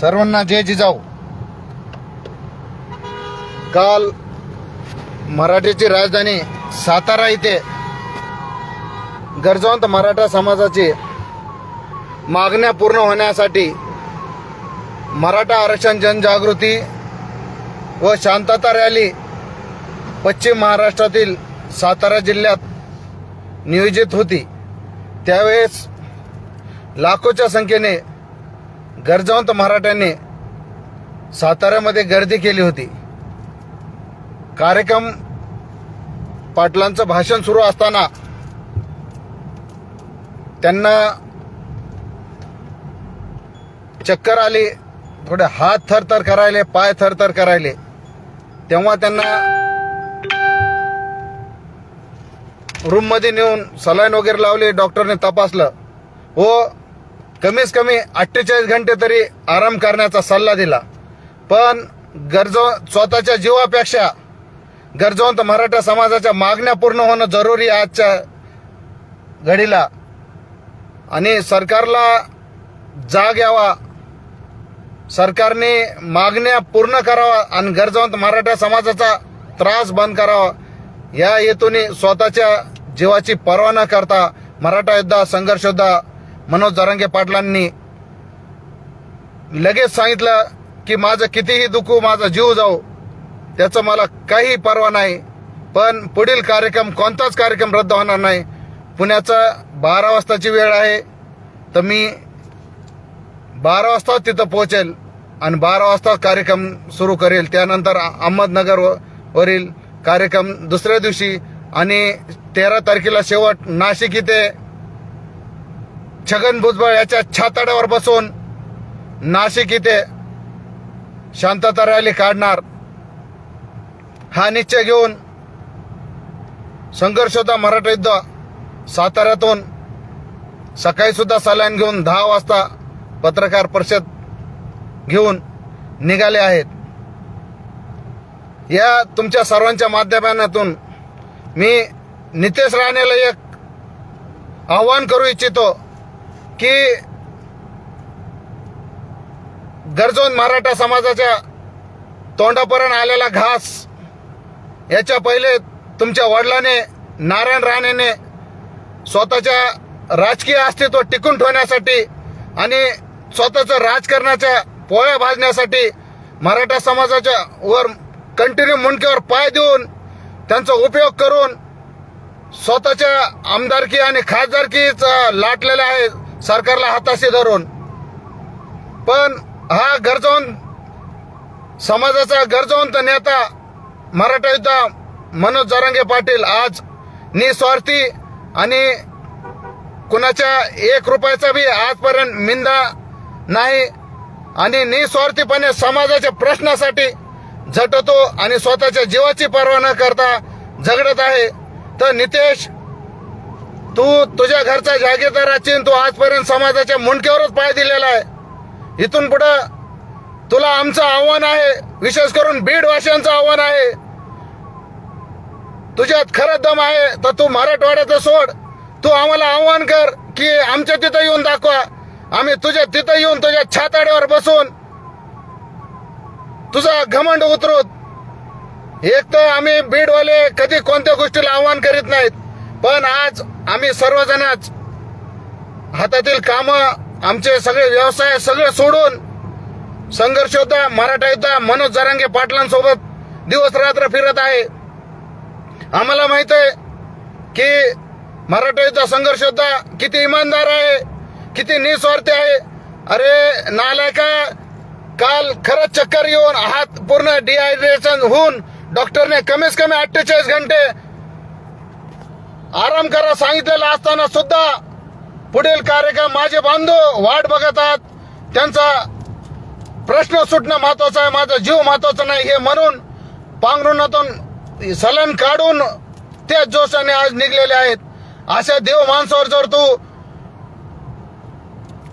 सर्वांना जय जिजाऊ. काल मराठीची राजधानी सातारा इथे गरजवंत मराठा समाजाची मागण्या पूर्ण होण्यासाठी मराठा आरक्षण जनजागृती व शांतता रॅली पश्चिम महाराष्ट्रातील सातारा जिल्ह्यात नियोजित होती. त्यावेळेस लाखोच्या संख्येने गरजावंत मराठ्यांनी साताऱ्यामध्ये गर्दी केली होती. कार्यक्रम पाटलांचं भाषण सुरू असताना त्यांना चक्कर आली. थोडे हात थरथर करायले पाय थरथर करायले. तेव्हा त्यांना रूममध्ये नेऊन सलाईन वगैरे लावली डॉक्टरने तपासलं. व कमीत कमी अठ्ठेचाळीस घंटे तरी आराम करण्याचा सल्ला दिला. पण गरजव स्वतःच्या जीवापेक्षा गरजवंत मराठा समाजाच्या मागण्या पूर्ण होणं जरुरी आहे आजच्या घडीला. आणि सरकारला जाग यावा. सरकारने मागण्या पूर्ण करावा आणि गरजवंत मराठा समाजाचा त्रास बंद करावा. या हेतूने स्वतःच्या जीवाची पर्वा न करता मराठा योद्धा संघर्ष योद्धा मनोज जरांगे पाटलांनी लगेच सांगितलं की माझं कितीही दुखू माझा जीव जाऊ त्याचं मला काही पर्वा नाही. पण पुढील कार्यक्रम कोणताच कार्यक्रम रद्द होणार नाही. पुण्याचा बारा वाजताची वेळ आहे. तर मी बारा वाजता तिथं पोहोचेल आणि बारा वाजता कार्यक्रम सुरू करेल. त्यानंतर अहमदनगर वरील कार्यक्रम दुसऱ्या दिवशी आणि तेरा तारखेला शेवट नाशिक इथे छगन भुजबळ याच्या छाताड्यावर बसून नाशिक इथे शांतता रॅली काढणार. हा निश्चय घेऊन संघर्ष होता मराठा युद्ध साताऱ्यातून. सकाळी सुद्धा सलाईन घेऊन दहा वाजता पत्रकार परिषद घेऊन निघाले आहेत. या तुमच्या सर्वांच्या माध्यमातून मी नितेश राणेला एक आव्हान करू इच्छितो. की गरजून मराठा समाजाच्या तोंडापर्यंत आलेला घास याच्या पहिले तुमच्या वडिलाने नारायण राणेने स्वतःच्या राजकीय अस्तित्व टिकून ठेवण्यासाठी आणि स्वतःचं राजकारणाच्या पोळ्या भाजण्यासाठी मराठा समाजाच्या वर कंटिन्यू मुंडक्यावर पाय देऊन त्यांचा उपयोग करून स्वतःच्या आमदारकी आणि खासदारकीचा लाटलेला आहे. सरकारला हाताशी धरून. पण हा गरजवंत समाजाचा गरजवंत नेता मराठा युद्धा मनोज जरांगे पाटील आज निस्वार्थी आणि कुणाच्या एक रुपयाचा बी आजपर्यंत मिंदा नाही आणि निस्वार्थीपणे समाजाच्या प्रश्नासाठी झटतो आणि स्वतःच्या जीवाची पर्वा न करता झगडत आहे. तर नितेश तू तुझ्या घरचा जागीरदार असेल तू आजपर्यंत समाजाच्या मुंडक्यावरच पाय दिलेला आहे. इथून पुढं तुला आमचं आव्हान आहे विशेष करून बीड वाशांचं आव्हान आहे. तुझ्यात खरं दम आहे तर तू मराठवाड्याचं सोड. तू आम्हाला आव्हान कर की आमच्या तिथं येऊन दाखवा. आम्ही तुझ्या तिथं येऊन तुझ्या छाताड्यावर बसून तुझा घमंड उतरू एक तर आम्ही बीडवाले कधी कोणत्या गोष्टीला आव्हान करीत नाहीत. पण आज आम्ही सर्वजणच हातातील काम आमचे सगळे व्यवसाय सगळे सोडून संघर्ष होता मराठा युद्धा मनोज जरांगे पाटलांसोबत दिवस रात्र फिरत आहे. आम्हाला माहीत आहे की मराठा युद्धा संघर्ष होता किती इमानदार आहे किती निस्वार्थी आहे. अरे नालायका काल खरंच चक्कर येऊन हात पूर्ण डिहायड्रेशन होऊन डॉक्टरने कमीत कमी अठ्ठेचाळीस घंटे आराम करा सांगितलेला असताना सुद्धा पुढील कार्यक्रम माझे बांधव वाट बघतात त्यांचा प्रश्न सुटणं महत्वाचं आहे माझा जीव महत्त्वाचा नाही हे म्हणून पांघरुणातून सलन काढून त्याच जोशाने आज निघलेले आहेत. अशा देव माणसावर जर तू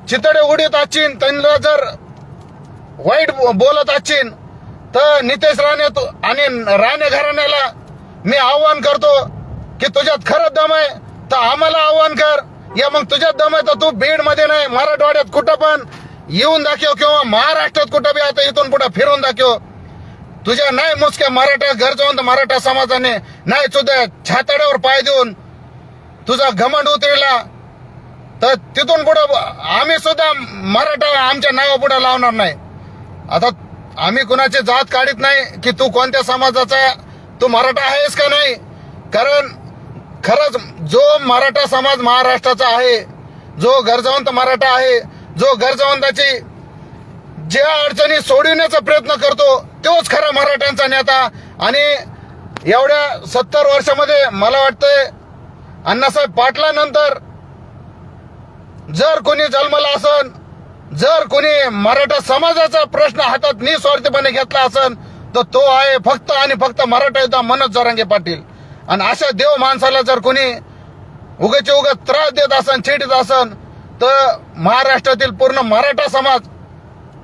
चितडे उडीत असशील त्यांना जर वाईट बोलत असशील तर नितेश राणे आणि राणे घराण्याला मी आव्हान करतो. की तुझ्यात खरंच दम आहे तर आम्हाला आव्हान कर. या मग तुझ्यात दम आहे तर तू बीडमध्ये नाही मराठवाड्यात कुठं पण येऊन दाखव किंवा महाराष्ट्रात कुठं बी आता इथून पुढे फिरून दाखव. तुझ्या नाही मुसक्या मराठा तर मराठा समाजाने नाही तुझ्या छाताड्यावर पाय देऊन तुझा घमंड उतरला तर तिथून पुढं आम्ही सुद्धा मराठा आमच्या नावा पुढे लावणार नाही. आता आम्ही कुणाची जात काढीत नाही की तू कोणत्या समाजाचा तू मराठा आहेस का नाही? कारण खरंच जो मराठा समाज महाराष्ट्राचा आहे जो गरजवंत मराठा आहे जो गरजवंताची ज्या अडचणी सोडविण्याचा प्रयत्न करतो तोच खरा मराठ्यांचा नेता. आणि एवढ्या सत्तर वर्षामध्ये मला वाटतंय अण्णासाहेब पाटलानंतर जर कोणी जन्मला असन जर कोणी मराठा समाजाचा प्रश्न हातात निस्वार्थीपणे घेतला असन तर तो आहे फक्त आणि फक्त मराठा युद्धा मनोज जोरांगे पाटील. आणि अशा देव माणसाला जर कोणी उगाचे उगा त्रास देत असन छेडीत असन तर महाराष्ट्रातील पूर्ण मराठा समाज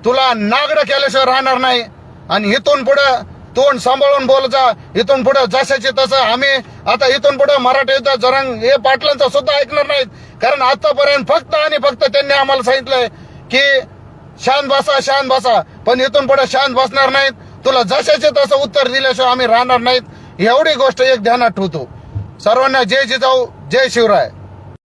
तुला नागड केल्याशिवाय राहणार नाही. आणि इथून पुढे तोंड सांभाळून बोल जा. इथून पुढे जशाचे तसं आम्ही आता इथून पुढे मराठा युद्ध जरंग हे पाटलांचा सुद्धा ऐकणार नाहीत. कारण आतापर्यंत फक्त आणि फक्त त्यांनी आम्हाला सांगितलंय की शांत बसा शांत बसा. पण इथून पुढे शांत बसणार नाहीत. तुला जशाचे तसं उत्तर दिल्याशिवाय आम्ही राहणार नाहीत. एवढी गोष्ट एक ध्यानात ठेवतो. सर्वांना जय जिजाऊ जय शिवराय.